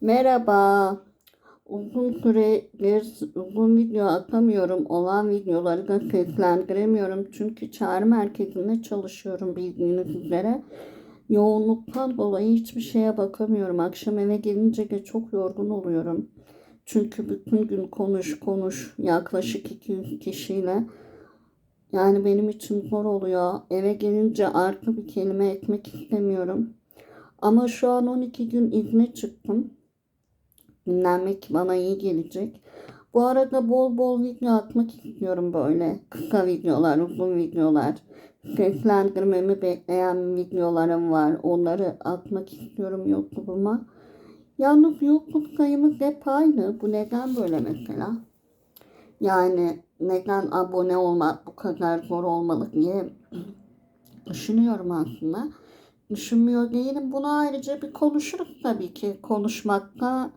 Merhaba. Uzun süredir uzun video atamıyorum. Olan videoları da seslendiremiyorum. Çünkü çağrı merkezinde çalışıyorum bildiğiniz üzere. Yoğunluktan dolayı hiçbir şeye bakamıyorum. Akşam eve gelince de çok yorgun oluyorum. Çünkü bütün gün konuş konuş yaklaşık 200 kişiyle. Yani benim için zor oluyor. Eve gelince artı bir kelime etmek istemiyorum. Ama şu an 12 gün izne çıktım. Dinlenmek bana iyi gelecek. Bu arada bol bol video atmak istiyorum böyle. Kısa videolar, uzun videolar. Seslendirmemi bekleyen videolarım var. Onları atmak istiyorum YouTube'uma. Yalnız YouTube sayımız hep aynı. Bu neden böyle mesela? Yani neden abone olmak bu kadar zor olmalı diye düşünüyorum aslında. Düşünmüyor değilim. Bunu ayrıca bir konuşuruz tabii ki. Konuşmakta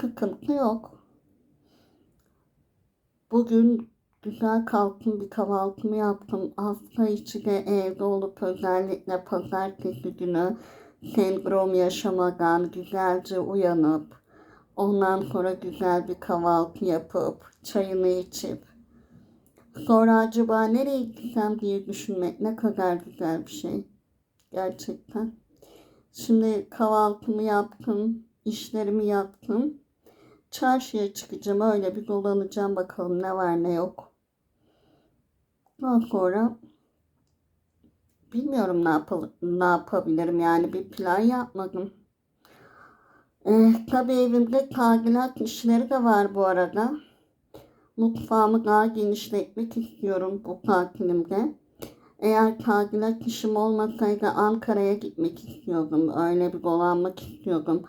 sıkıntı yok. Bugün güzel kalktım bir kahvaltımı yaptım. Hafta içi de evde olup özellikle pazartesi günü sendrom yaşamadan güzelce uyanıp ondan sonra güzel bir kahvaltı yapıp çayını içip sonra acaba nereye gitsem diye düşünmek ne kadar güzel bir şey. Gerçekten. Şimdi kahvaltımı yaptım, işlerimi yaptım. Çarşıya çıkacağım, öyle bir dolanacağım bakalım ne var ne yok. Daha sonra bilmiyorum ne, yapal- ne yapabilirim yani bir plan yapmadım. Eh, tabii evimde tadilat işleri de var bu arada. Mutfağımı daha genişletmek istiyorum bu tatilimde. Eğer tadilat işim olmasaydı Ankara'ya gitmek istiyordum. Öyle bir dolanmak istiyordum.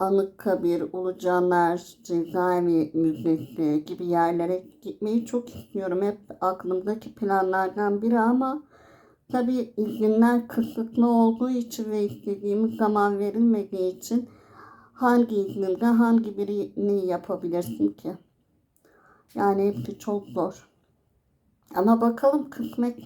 Anıtkabir, Ulucanlar, Cezaevi Müzesi gibi yerlere gitmeyi çok istiyorum. Hep aklımdaki planlardan biri ama tabii izinler kısıtlı olduğu için ve istediğimiz zaman verilmediği için hangi izninde hangi birini yapabilirsin ki? Yani hepsi çok zor. Ama bakalım kısmet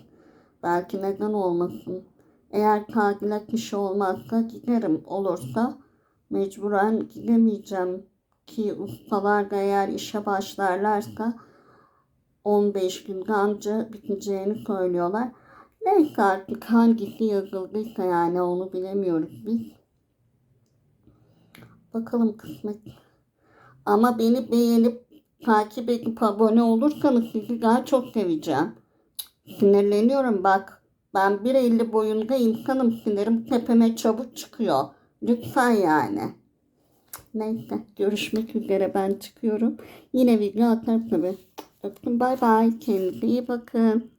belki neden olmasın. Eğer tadilat işi olmazsa giderim. Olursa mecburen gidemeyeceğim. Ki ustalar da eğer işe başlarlarsa 15 günde anca biteceğini söylüyorlar. Neyse artık hangisi yazıldıysa yani onu bilemiyoruz biz. Bakalım kısmet. Ama beni beğenip takip edip abone olursanız sizi daha çok seveceğim. Sinirleniyorum bak. Ben 1.50 boyunda insanım. Sinirim tepeme çabuk çıkıyor. Lütfen yani. Neyse görüşmek üzere ben çıkıyorum. Yine video atarım tabii. Öptüm bay bay. Kendinize iyi bakın.